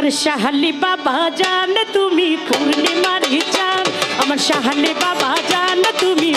আমার শাহালি বাবা জান তুমি পূর্ণিমার চান আমার শাহালি বাবা জান তুমি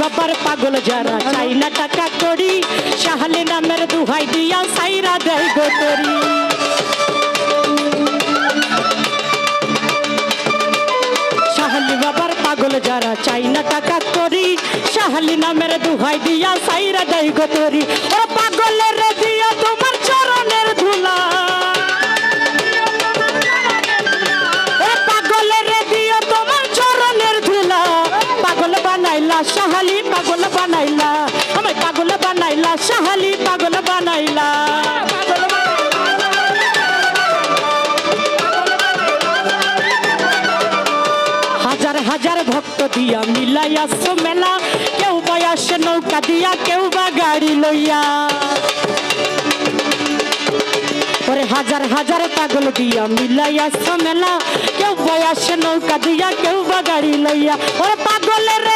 বাবার পাগল যারা চাই না টাকা করি, শাহালি নামের দুহাই দিয়া সাইরা দেয় গোতরি শাহালি বাবার পাগল যারা চাই না টাকা করি, শাহালি নামের দুহাই দিয়া সাইরা দেয় গোতরি ও পাগলের পাগল বানাইলা, শাহালি পাগল বানাইলা। হাজার হাজার ভক্ত দিয়া মিলাই আসছো মেলা। কেউ বা আসে নৌকা দিয়া, কেউ বা গাড়ি লইয়া। ওরে হাজার হাজার পাগল দিয়া মিলাই আসছো মেলা। কেউ বা আসে নৌকা দিয়া, কেউ বা গাড়ি লইয়া। ওরে পাগলের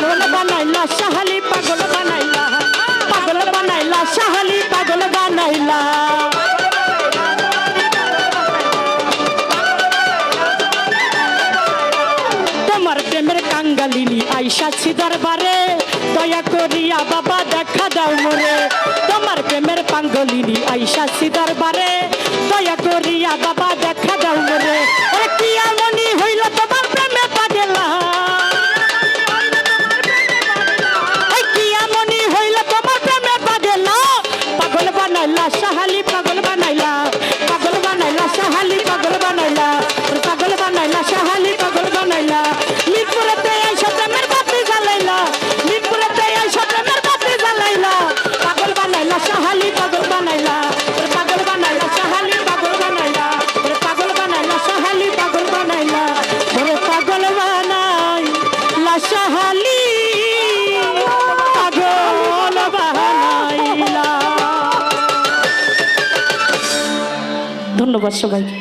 পাগল বানাইলা, শাহালি পাগল বানাইলা। পাগল বানাইলা, শাহালি পাগল বানাইলা। তোমার প্রেমের কাঙ্গালিনী আইসাছি দরবারে। দয়া করিয়া বাবা, দেখা দাও মোরে। তোমার প্রেমের পাঙ্গলিনী আইসাছি দরবারে। পাগল বানাইলা। ধন্যবাদ সবাইকে।